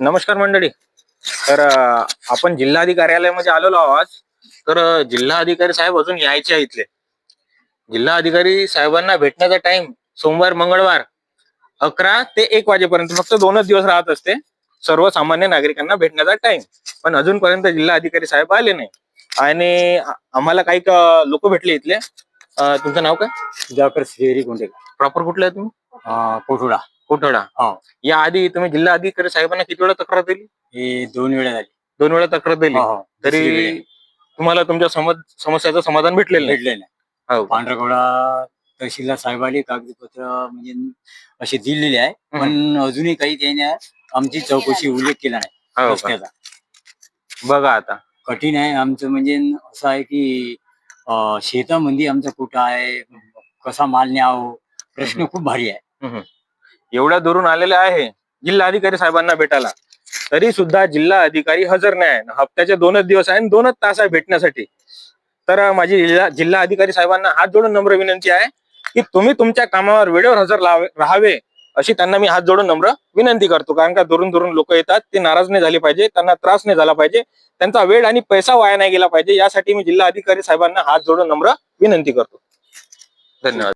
नमस्कार मंडळी. तर आपण जिल्हाधिकारी कार्यालयामध्ये आलेलो आहोत तर जिल्हा अधिकारी साहेब अजून यायचे आहे इथले. जिल्हाधिकारी साहेबांना भेटण्याचा टाइम सोमवार मंगळवार अकरा ते एक वाजेपर्यंत. फक्त दोनच दिवस राहत असते. सर्वसामान्य नागरिकांना भेटण्याचा टाइम पण अजूनपर्यंत जिल्हा अधिकारी साहेब आले नाही. आणि आम्हाला काही लोक भेटले इथले. अं, तुमचं नाव काय? सुधाकर श्रीहरी गोंडेकर प्रॉपर कुठलं आहे तुम्ही? कोठोडा. कोठडा. हो. या आधी तुम्ही जिल्हाधिकारी साहेबांना किती वेळा तक्रार दिली? हे दोन वेळा झाली. दोन वेळा तक्रार दिली. हो, हो. दुसरी वेळ. तरी आहे. तुम्हाला तुमच्या समज समस्याचं समाधान भेटलेलं नाही. भेटले नाही. हो. पांढरकवडा तहसीलदार साहेबांनी कागदपत्र म्हणजे असे दिलेले आहे पण अजूनही काही त्याने आमची चौकशी उल्लेख केला नाही हो का? रस्त्याचा. बघा आता. कठीण आहे आमचं म्हणजे असं आहे की अं, शेतामध्ये आमचा कुठं आहे? कसा माल न्याव? प्रश्न खूप भारी आहे. एवढ्या दुरून आलेले आहे. जिल्हाधिकारी साहेबांना भेटायला. तरी सुद्धा जिल्हा अधिकारी हजर नाही आहे. हप्त्याचे दोनच दिवस आहे आणि दोनच तास आहे भेटण्यासाठी. तर अं, माझी जिल्हा जिल्हा अधिकारी साहेबांना हात जोडून नम्र विनंती आहे की तुम्ही तुमच्या कामावर वेळेवर हजर लावे- राहावे. अशी त्यांना मी हात जोडून नम्र विनंती करतो. कारण का दुरून दुरून लोक येतात ते नाराज नाही झाले पाहिजे त्यांना त्रास नाही झाला पाहिजे त्यांचा वेळ आणि पैसा वाया नाही गेला पाहिजे यासाठी मी जिल्हा अधिकारी साहेबांना हात जोडून नम्र विनंती करतो. धन्यवाद.